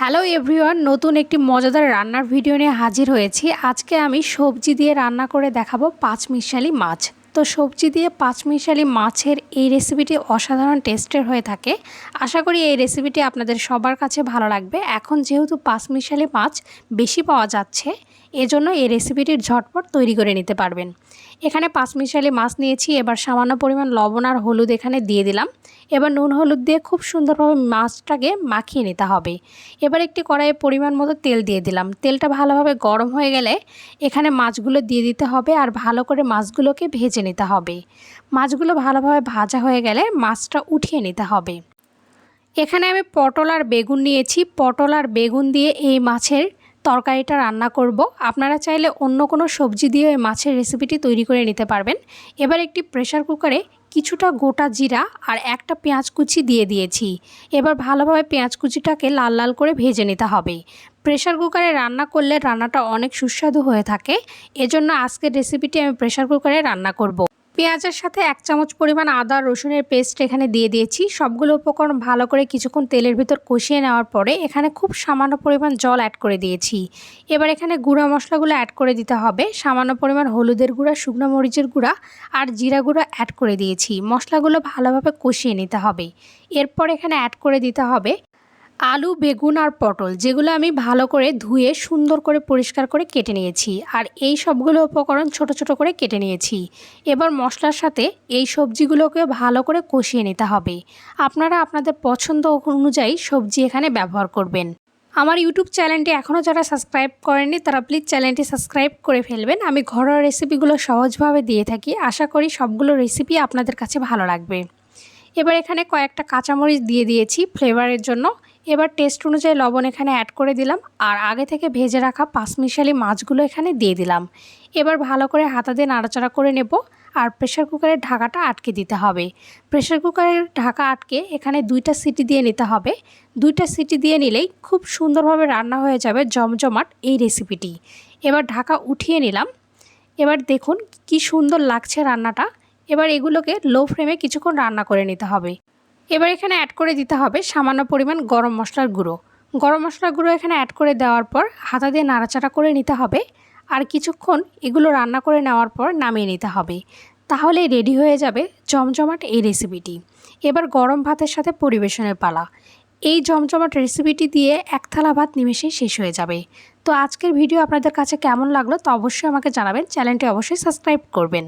Hello everyone নতুন একটি মজাদার রান্নার ভিডিও নিয়ে হাজির হয়েছি। আজকে আমি সবজি দিয়ে রান্না করে দেখাবো পাঁচ মিশালি মাছ। তো সবজি দিয়ে পাঁচ মিশালি মাছের এই রেসিপিটি অসাধারণ টেস্টের হয়ে থাকে। আশা করি এই রেসিপিটি আপনাদের সবার কাছে ভালো লাগবে। এখন যেহেতু পাঁচ মিশালি মাছ বেশি পাওয়া যাচ্ছে এজন্য এই রেসিপিটির ঝটপট তৈরি করে নিতে পারবেন। এখানে পাঁচমিশালি মাছ নিয়েছি, এবার সামান্য পরিমাণ লবণ আর হলুদ এখানে দিয়ে দিলাম। এবার নুন হলুদ দিয়ে খুব সুন্দরভাবে মাছটাকে মাখিয়ে নিতে হবে। এবার একটি কড়াইয়ে পরিমাণ মতো তেল দিয়ে দিলাম। তেলটা ভালোভাবে গরম হয়ে গেলে এখানে মাছগুলো দিয়ে দিতে হবে আর ভালো করে মাছগুলোকে ভেজে নিতে হবে। মাছগুলো ভালোভাবে ভাজা হয়ে গেলে মাছটা উঠিয়ে নিতে হবে। এখানে আমি পটল আর বেগুন নিয়েছি। পটল আর বেগুন দিয়ে এই মাছের তরকারিটা রান্না করব। আপনারা চাইলে অন্য কোনো সবজি দিয়ে এই মাছের রেসিপিটি তৈরি করে নিতে পারবেন। এবার একটি প্রেশার কুকারে কিছুটা গোটা জিরা আর একটা পেঁয়াজ কুচি দিয়ে দিয়েছি। এবার ভালোভাবে পেঁয়াজ কুচিটাকে লাল লাল করে ভেজে নিতে হবে। প্রেশার কুকারে রান্না করলে রান্নাটা অনেক সুস্বাদু হয়ে থাকে। এজন্য আজকের রেসিপিটি আমি প্রেশার কুকারে রান্না করব। পেঁয়াজের সাথে এক চামচ পরিমাণ আদা, রসুনের পেস্ট এখানে দিয়ে দিয়েছি। সবগুলো উপকরণ ভালো করে কিছুক্ষণ তেলের ভিতর কষিয়ে নেওয়ার পরে এখানে খুব সামান্য পরিমাণ জল অ্যাড করে দিয়েছি। এবার এখানে গুঁড়া মশলাগুলো অ্যাড করে দিতে হবে। সামান্য পরিমাণ হলুদের গুঁড়া, শুকনো মরিচের গুঁড়া আর জিরা গুঁড়া অ্যাড করে দিয়েছি। মশলাগুলো ভালোভাবে কষিয়ে নিতে হবে। এরপর এখানে অ্যাড করে দিতে হবে আলু, বেগুন আর পটল যেগুলো আমি ভালো করে ধুয়ে সুন্দর করে পরিষ্কার করে কেটে নিয়েছি। আর এই সবগুলো উপকরণ ছোট ছোট করে কেটে নিয়েছি। এবার মশলার সাথে এই সবজিগুলোকে ভালো করে কষিয়ে নিতে হবে। আপনারা আপনাদের পছন্দ অনুযায়ী সবজি এখানে ব্যবহার করবেন। আমার ইউটিউব চ্যানেলটি এখনও যারা সাবস্ক্রাইব করেননি, তারা প্লিজ চ্যানেলটি সাবস্ক্রাইব করে ফেলবেন। আমি ঘরোয়া রেসিপিগুলো সহজভাবে দিয়ে থাকি। আশা করি সবগুলো রেসিপি আপনাদের কাছে ভালো লাগবে। এবার এখানে কয়েকটা কাঁচামরিচ দিয়ে দিয়েছি ফ্লেভারের জন্য। এবার টেস্ট অনুযায়ী লবণ এখানে অ্যাড করে দিলাম, আর আগে থেকে ভেজে রাখা পাঁচমিশালি মাছগুলো এখানে দিয়ে দিলাম। এবার ভালো করে হাতা দিয়ে নাড়াচাড়া করে নেব, আর প্রেশার কুকারের ঢাকাটা আটকে দিতে হবে। প্রেশার কুকারের ঢাকা আটকে এখানে দুইটা সিটি দিয়ে নিতে হবে। দুইটা সিটি দিয়ে নিলেই খুব সুন্দরভাবে রান্না হয়ে যাবে জমজমাট এই রেসিপিটি এবার ঢাকা উঠিয়ে নিলাম। এবার দেখুন কি সুন্দর লাগছে রান্নাটা। এবার এগুলোকে লো ফ্লেমে কিছুক্ষণ রান্না করে নিতে হবে। এবার এখানে অ্যাড করে দিতে হবে সামান্য পরিমাণ গরম মশলার গুঁড়ো। গরম মশলার গুঁড়ো এখানে অ্যাড করে দেওয়ার পর হাতা দিয়ে নাড়াচাড়া করে নিতে হবে আর কিছুক্ষণ এগুলো রান্না করে নেওয়ার পর নামিয়ে নিতে হবে। তাহলে রেডি হয়ে যাবে জমজমাট এই রেসিপিটি এবার গরম ভাতের সাথে পরিবেশনের পালা। এই জমজমাট রেসিপিটি দিয়ে এক থালা ভাত নিমেষেই শেষ হয়ে যাবে। তো আজকের ভিডিও আপনাদের কাছে কেমন লাগল তো অবশ্যই আমাকে জানাবেন। চ্যানেলটি অবশ্যই সাবস্ক্রাইব করবেন।